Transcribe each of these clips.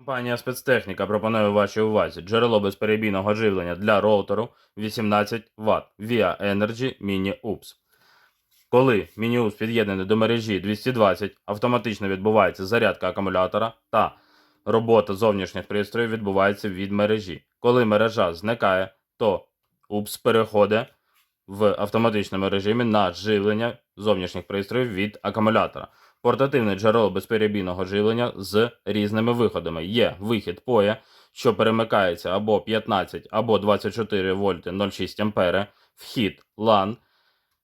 Компанія спецтехніка пропонує вашій увазі джерело безперебійного живлення для роутеру 18 Вт Via Energy Mini UPS. Коли UPS під'єднаний до мережі 220, автоматично відбувається зарядка акумулятора та робота зовнішніх пристроїв відбувається від мережі. Коли мережа зникає, то UPS переходить в автоматичному режимі на живлення зовнішніх пристроїв від акумулятора. Портативне джерело безперебійного живлення з різними виходами. Є вихід POE, що перемикається або 15, або 24 вольти 0,6 ампери, вхід LAN,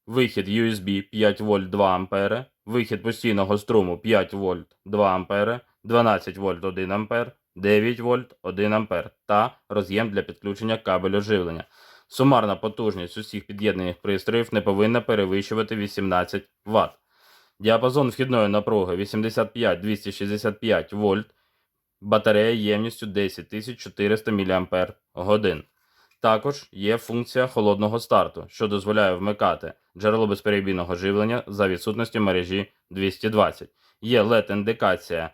вихід USB 5 вольт 2 ампери, вихід постійного струму 5 вольт 2 ампери, 12 вольт 1 ампер, 9 вольт 1 ампер та роз'єм для підключення кабелю живлення. Сумарна потужність усіх під'єднаних пристроїв не повинна перевищувати 18 Вт. Діапазон вхідної напруги 85-265 вольт. Батарея ємністю 10400 мАч. Також є функція холодного старту, що дозволяє вмикати джерело безперебійного живлення за відсутності мережі 220. Є LED-індикація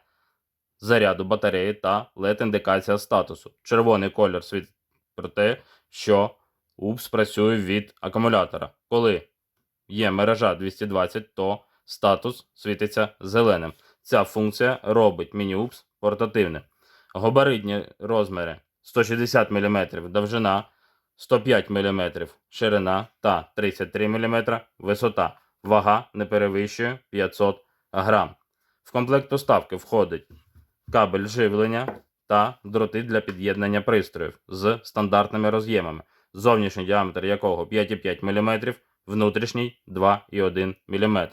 заряду батареї та LED-індикація статусу. Червоний колір світить про те, що УПС працює від акумулятора. Коли є мережа 220, то статус світиться зеленим. Ця функція робить міні-упс портативним. Габаритні розміри 160 мм довжина, 105 мм ширина та 33 мм висота. Вага не перевищує 500 грам. В комплект поставки входить кабель живлення та дроти для під'єднання пристроїв з стандартними роз'ємами, зовнішній діаметр якого 5,5 мм, внутрішній 2,1 мм.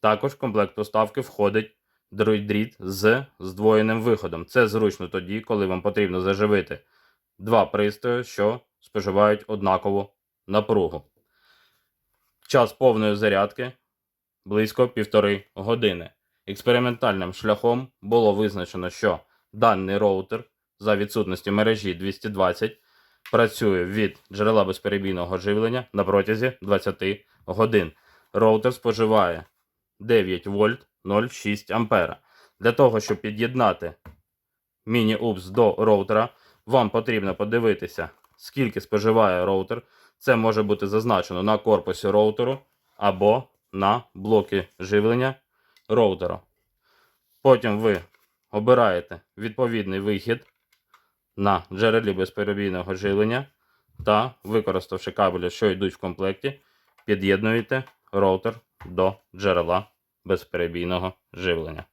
Також в комплект поставки входить дріт з здвоєним виходом. Це зручно тоді, коли вам потрібно заживити два пристрої, що споживають однакову напругу. Час повної зарядки близько півтори години. Експериментальним шляхом було визначено, що даний роутер за відсутності мережі 220 працює від джерела безперебійного живлення на протязі 20 годин. Роутер споживає 9 вольт 0,6 ампера. Для того, щоб під'єднати міні-упс до роутера, вам потрібно подивитися, скільки споживає роутер. Це може бути зазначено на корпусі роутеру або на блоки живлення роутера. Потім ви обираєте відповідний вихід на джерелі безперебійного живлення та, використавши кабелі, що йдуть в комплекті, під'єднуєте роутер до джерела безперебійного живлення.